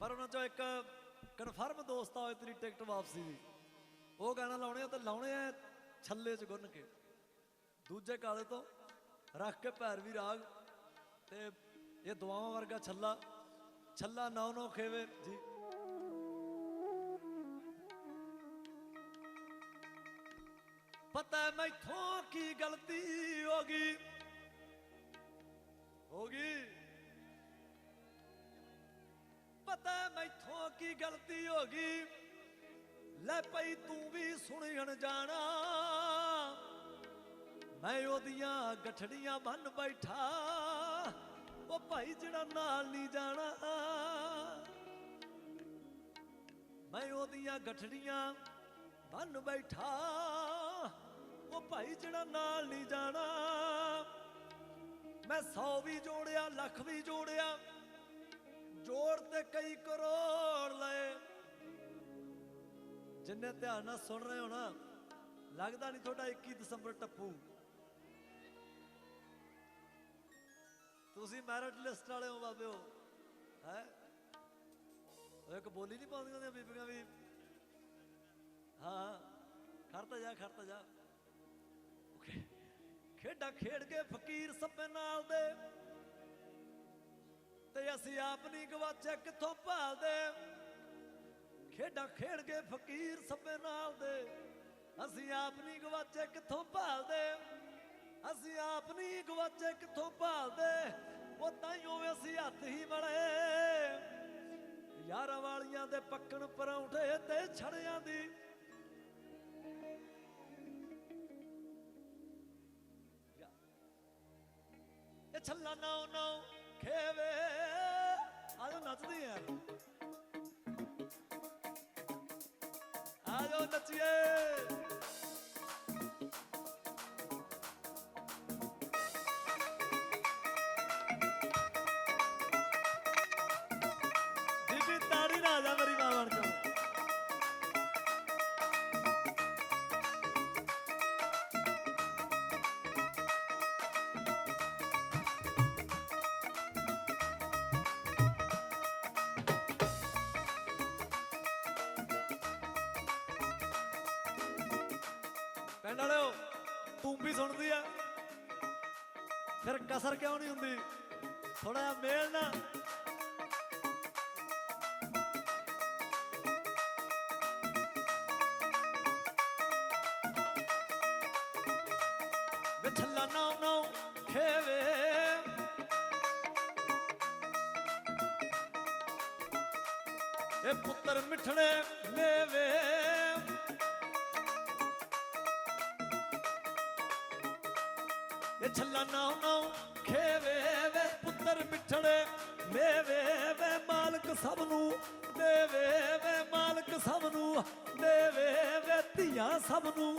ਪਰ ਉਹਨਾਂ ਚੋਂ ਇੱਕ ਕਨਫਰਮ ਦੋਸਤ ਆ ਹੋਏ ਤੇਰੀ ਟਿਕਟ ਵਾਪਸੀ ਦੀ। ਉਹ ਗਾਣਾ ਲਾਉਣੇ ਆ ਤੇ ਲਾਉਣੇ ਆ ਛੱਲੇ ਚ ਗੁੰਨ ਕੇ। ਦੂਜੇ ਕਾਲੇ ਤੋਂ ਰੱਖ ਕੇ ਪੈਰ ਵੀ ਰਾਗ ਤੇ ਇਹ ਦੁਆਵਾਂ ਵਰਗਾ ਛੱਲਾ। ਛੱਲਾ ਨੌ ਨੌ ਖੇਵੇ, ਜੀ। ਪਤਾ ਮੈਥੋਂ ਕੀ ਗਲਤੀ ਹੋ ਗਈ? ਹੋ ਗਈ? ਮੈਥੋਂ ਗਲਤੀ ਹੋ ਗਈ। ਲੈ ਪਈ ਤੂੰ ਵੀ ਸੁਣਨ ਜਾਣਾ ਮੈਂ ਉਹਦੀਆਂ ਗਠੜੀਆਂ ਬੰਨ ਬੈਠਾ। ਉਹ ਭਾਈ ਜਿਹੜਾ ਨਾਲ ਨਹੀਂ ਜਾਣਾ। ਮੈਂ ਉਹਦੀਆਂ ਗਠੜੀਆਂ ਬੰਨ ਬੈਠਾ। ਉਹ ਭਾਈ ਜਿਹੜਾ ਨਾਲ ਨਹੀਂ ਜਾਣਾ। ਮੈਂ 100 ਵੀ ਜੋੜਿਆ, ਲੱਖ ਵੀ ਜੋੜਿਆ। ਜੋੜ ਤੇ ਕਈ ਕਰੋ। ਜਿੰਨੇ ਧਿਆਨ ਨਾਲ ਸੁਣ ਰਹੇ ਹੋ ਨਾ, ਲੱਗਦਾ ਨਹੀਂ ਤੁਹਾਡਾ 21 ਦਸੰਬਰ ਟੱਪੂ। ਤੁਸੀਂ ਮੈਰਿਟ ਲਿਸਟ ਵਾਲੇ ਹੋ ਬਾਬਿਓ ਹੈ? ਇੱਕ ਬੋਲੀ ਨਹੀਂ ਪਾਉਂਦੀਆਂ ਹੁੰਦੀਆਂ ਬੀਬੀਆਂ ਵੀ। ਹਾਂ ਖੜਤਾ ਜਾ ਖੜਤਾ ਜਾ। ਖੇਡਾਂ ਖੇਡ ਕੇ ਫਕੀਰ ਸੱਪੇ ਨਾਲ ਦੇ। ਤੇ ਅਸੀਂ ਆਪ ਨਹੀਂ ਗਵਾਚਿਆ ਕਿੱਥੋਂ ਭਾਲਦੇ। ਖੇਡਾਂ ਖੇਡ ਕੇ ਫਕੀਰ ਸੱਪੇ ਨਾਲ ਦੇ। ਅਸੀਂ ਆਪ ਨਹੀਂ ਗਵਾਚੇ ਕਿੱਥੋਂ ਭਾਲਦੇ। ਅਸੀਂ ਆਪ ਨਹੀਂ ਗਵਾਚੇ ਕਿੱਥੋਂ ਭਾਲਦੇ। ਉਹ ਤਾਈਓ ਅਸੀਂ ਹੱਥ ਹੀ ਮੜੇ। ਯਾਰਾਂ ਵਾਲੀਆਂ ਦੇ ਪੱਕਣ ਪਰੌਂਠੇ ਤੇ ਛੜਿਆਂ ਦੀ। ਇਹ ਛੱਲਾ ਨਾਉ ਨਾਉ ਖੇਵੇ। ਆਜੋ ਨੱਚਦੇ ਆ ਆਜੋ ਨੱਚੀਏ ਬੀਬੀ ਤਾੜੀ ਨਾ ਪਿੰਡ ਵਾਲਿਓ ਤੂੰ ਵੀ ਸੁਣਦੀ ਆ। ਫਿਰ ਕਸਰ ਕਿਉਂ ਨਹੀਂ ਹੁੰਦੀ? ਥੋੜਾ ਜਿਹਾ ਮੇਲ ਨਾ। ਵੇ ਛੱਲਾ ਨਾਉ ਖੇਵੇ। ਇਹ ਪੁੱਤਰ ਮਿੱਠੜੇ ਮੇਵੇ। ਇਹ ਛੱਲਾ ਨਾਉ ਨਾਉ ਖੇਵੇ ਵੇ, ਪੁੱਤਰ ਮਿੱਠੜੇ ਮੇਵੇ ਵੇ, ਮਾਲਕ ਸਭ ਨੂੰ ਦੇਵੇ ਵੇ, ਮਾਲਕ ਸਭ ਨੂੰ ਦੇਵੇ ਵੇ, ਧੀਆਂ ਸਭ ਨੂੰ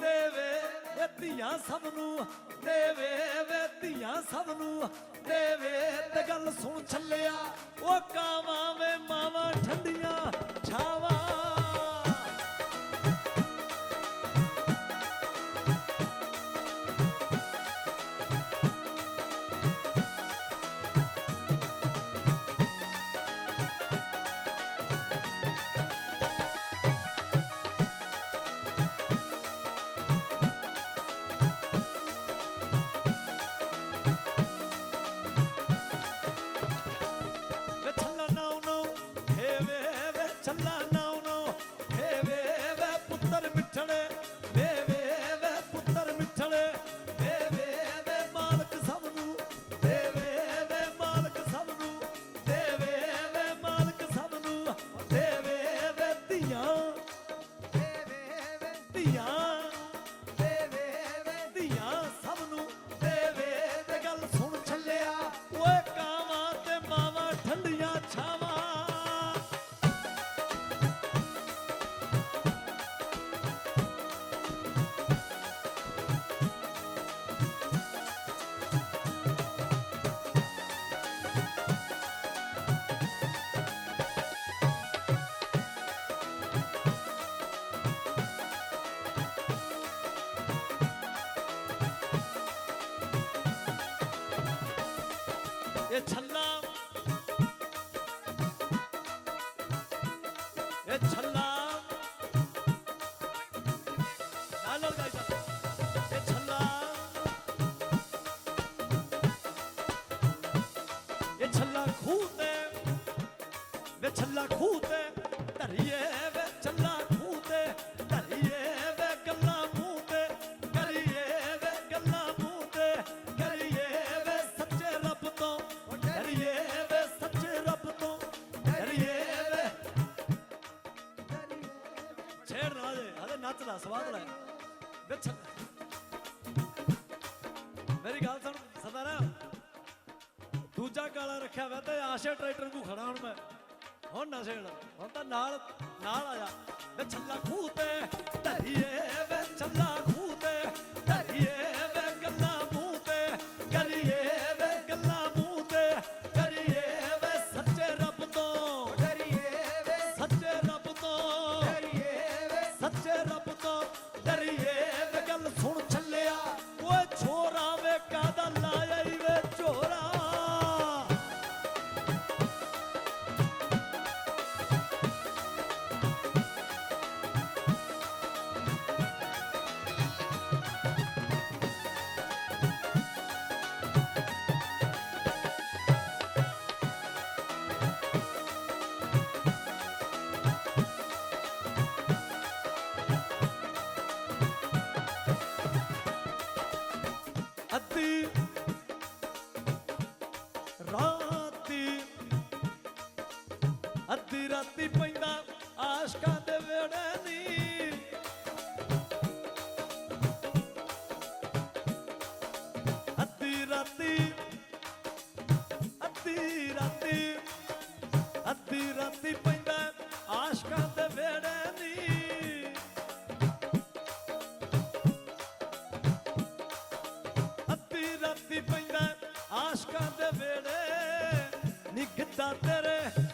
ਦੇਵੇ ਵੇ, ਧੀਆਂ ਸਭ ਨੂੰ ਦੇਵੇ ਵੇ, ਧੀਆਂ ਸਭ ਨੂੰ ਦੇਵੇ ਤੇ ਗੱਲ ਸੁਣ ਛੱਲਿਆ, ਉਹ ਕਾਵਾਂ ਵੇ, ਮਾਵਾਂ ਠੰਡੀਆਂ, ਛਾਵਾਂ ਵੇ ਇਹ ਛੱਲਾ ਇਹ ਛੱਲਾ ਨਾਲੋ ਦਾ ਇਹ ਛੱਲਾ ਇਹ ਛੱਲਾ ਖੂਹ ਤੇ। ਇਹ ਛੱਲਾ ਖੂਹ ਤੇ। ਸਵਾਦ ਲੈ ਵਿਛੜ ਮੇਰੀ ਗੱਲ ਸੁਣ ਸਦਾਰਾ ਦੂਜਾ ਕਾਲਾ ਰੱਖਿਆ ਹੋਇਆ ਤੇ ਆਸ਼ਾ ਟਰੈਕਟਰ ਨੂੰ ਖੜਾ ਹੁਣ ਮੈਂ। ਹੁਣ ਨਸ਼ੇ ਹੁਣ ਤਾਂ ਨਾ ਆਸ਼ਕਾਂ ਦੇ ਵੇੜੇ ਨਿਗਤਾ ਤੇਰੇ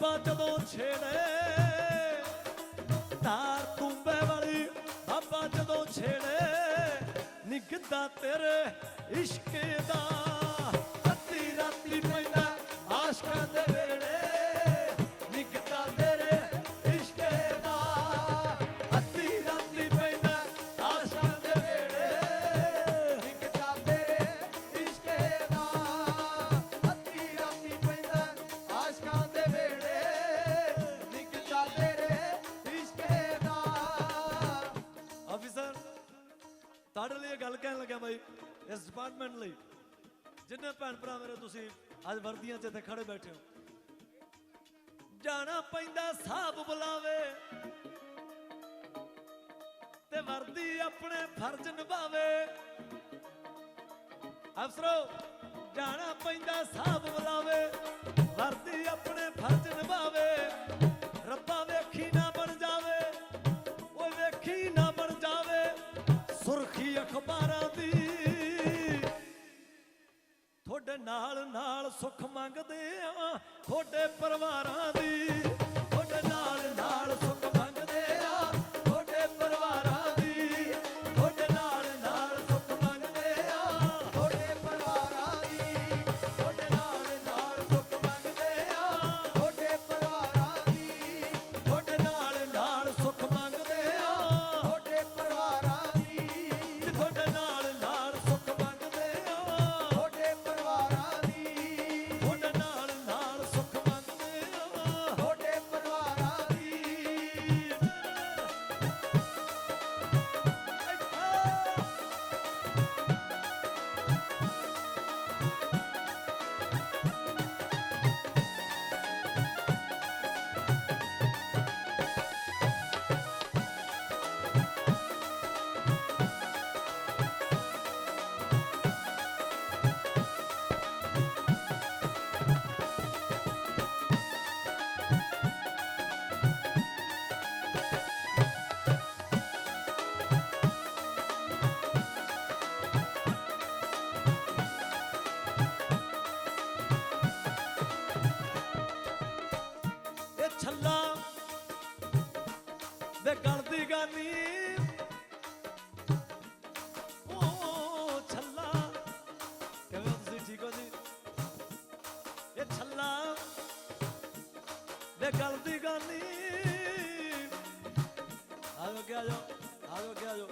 ਰੱਬਾ ਜਦੋਂ ਛੇੜੇ ਤਾਰ ਤੁੰਬੇ ਵਾਲੀ ਬਾਬਾ ਜਦੋਂ ਛੇੜੇ ਨਿਗਦਾ ਤੇਰੇ ਇਸ਼ਕ ਦਾ। ਅੱਧੀ ਰਾਤੀ ਪੈਂਦਾ ਆਸ਼ਕਾਂ ਦੇ ਕਹਿਣ ਲੱਗਾ ਬਾਈ, ਇਸ ਡਿਪਾਰਟਮੈਂਟ ਲਈ। ਜਿੰਨੇ ਭੈਣ ਭਰਾ ਮੇਰੇ ਤੁਸੀਂ ਅੱਜ ਵਰਦੀਆਂ 'ਚ ਖੜੇ ਬੈਠੇ ਹੋ। ਜਾਣਾ ਪੈਂਦਾ ਸਾਬ ਬੁਲਾਵੇ ਤੇ ਵਰਦੀ ਆਪਣੇ ਫਰਜ਼ ਨਿਭਾਵੇ। ਅਫਸਰੋ, ਜਾਣਾ ਪੈਂਦਾ ਸਾਬ ਬੁਲਾਵੇ। ਸੁੱਖ ਮੰਗਦੇ ਆ ਤੁਹਾਡੇ ਪਰਿਵਾਰਾਂ ਦੀ। ਵੇ ਗਲ ਦੀ ਗਾਨੀ ਆਜੋ ਕਿ ਆਜੋ ਆਜੋ ਕਿ ਆਜੋ